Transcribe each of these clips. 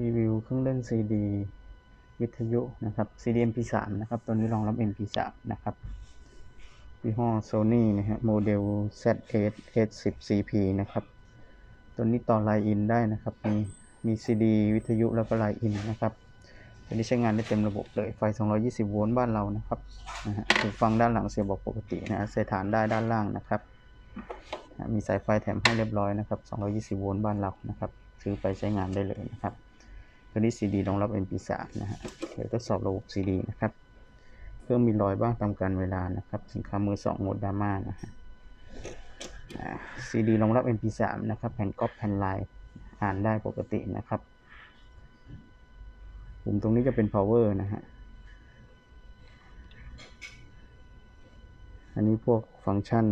รีวิวเครื่องเล่น CD วิทยุนะครับ CD MP3 นะครับตัวนี้รองรับ MP3 นะครับยี่ห้อ Sony นะฮะโมเดล Z8 S10 CP นะครับ ตัวนี้ต่อไลน์อินได้นะครับ มีมี CD วิทยุแล้วก็ไลน์อินนะครับตัวนี้ใช้งานได้เต็มระบบเลยไฟ 220 โวลต์บ้านเรานะครับนะฮะหูฟังด้านหลังเสียบบอกปกตินะฮะใส่ฐานได้ด้านล่างนะครับมีสายไฟแถมให้เรียบร้อยนะครับ 220 โวลต์บ้านเรานะครับ ซื้อไปใช้งานได้เลยนะครับ ตัวนี้ CD รองรับ MP3 นะฮะเดี๋ยวทดสอบระบบ CD นะครับ เครื่องมีรอยบ้างตามกาลเวลานะครับ สินค้ามือสองหมดดาม่านะฮะอ่า CD รองรับ MP3 นะครับ แผ่นก๊อปแผ่นลายอ่านได้ปกตินะครับปุ่มตรงนี้จะเป็น power นะฮะ อันนี้พวกฟังก์ชัน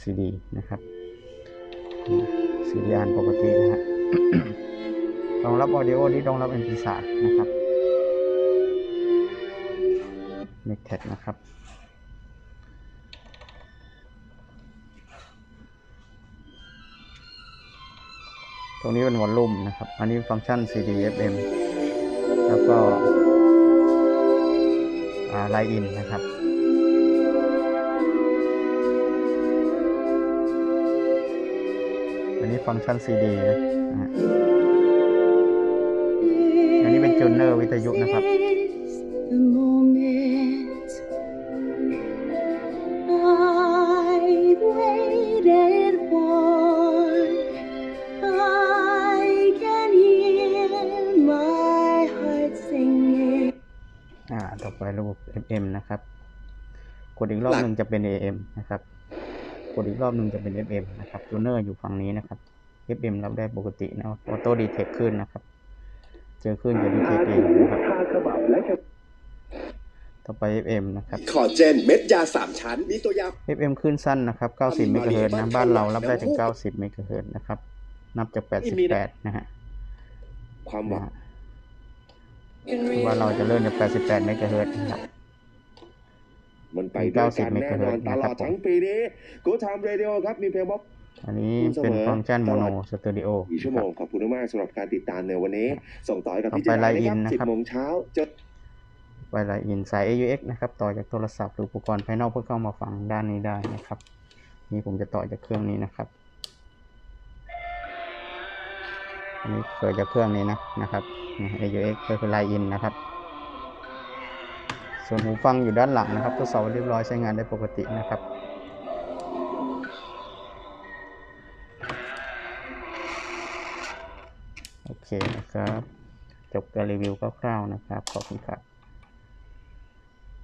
CD นะครับ CD อ่านปกตินะฮะ รองรับ audio นี่รองรับ MP3 นะครับ m i c t e c นะครับ ตรงนี้เป็นวอลลุ่มนะครับ อันนี้ฟังก์ชัน CD FM แล้วก็ไลน์อินนะครับอันนี้ฟังก์ชัน CD นะ จูเนอร์วิทยุนะครับ The moment I've waited for, I can hear my heart singing. อ่า ต่อไประบบ FM นะครับ กดอีกรอบหนึ่งจะเป็น AM นะครับ กดอีกรอบหนึ่งจะเป็น FM นะครับจูเนอร์อยู่ฝั่งนี้นะครับ FM รับได้ปกตินะออโต้ดีเทคขึ้นนะครับ เจอขึ้นจะดีเทคเองนะครับทาฉบับและฉบับต่อไป FM นะครับคอเจนเม็ดยาสามชั้น มีตัวยา FM ขึ้นสั้นนะครับ 90 เมกะเฮิรตซ์นะ บ้านเรารับได้ถึง 90 เมกะเฮิรตซ์นะครับ นับจาก 88 นะฮะ ความหวันะงฮะบ้านเราจะเริ่มจาก 88 เมกะเฮิรตซ์นะครับมันไปด้วยกัน90แน่นอนเมกะเฮิรตซ์ตนะคลรัอบดผมทั้งปีนี้กูทำเรดิโอครับ มีเพลงบ๊อบ อันนี้เป็นฟังก์ชันโมโนสตูดิโอกี่ชั่วโมงขอบคุณมากๆสำหรับการติดตามในวันนี้ ส่งต่อให้กับพี่ต่อไปเจไลน์นะอิคนรับนะครับ10โมงเช้าจดไวไลอินสาย AUX นะครับ ต่อจากโทรศัพท์หรืออุปกรณ์ภายนอกเพื่อเข้ามาฟังด้านนี้ได้นะครับ นี่ผมจะต่อจากเครื่องนี้นะครับ อันนี้เกิดจากเครื่องนี้นะนะครับนี่ AUX ก็คือไลอินนะครับ ส่วนหูฟังอยู่ด้านหลังนะครับทดสอบไว้เรียบร้อยใช้งานได้ปกตินะครับ เคนะครับ จบการรีวิวคร่าวๆนะครับ ขอบคุณครับ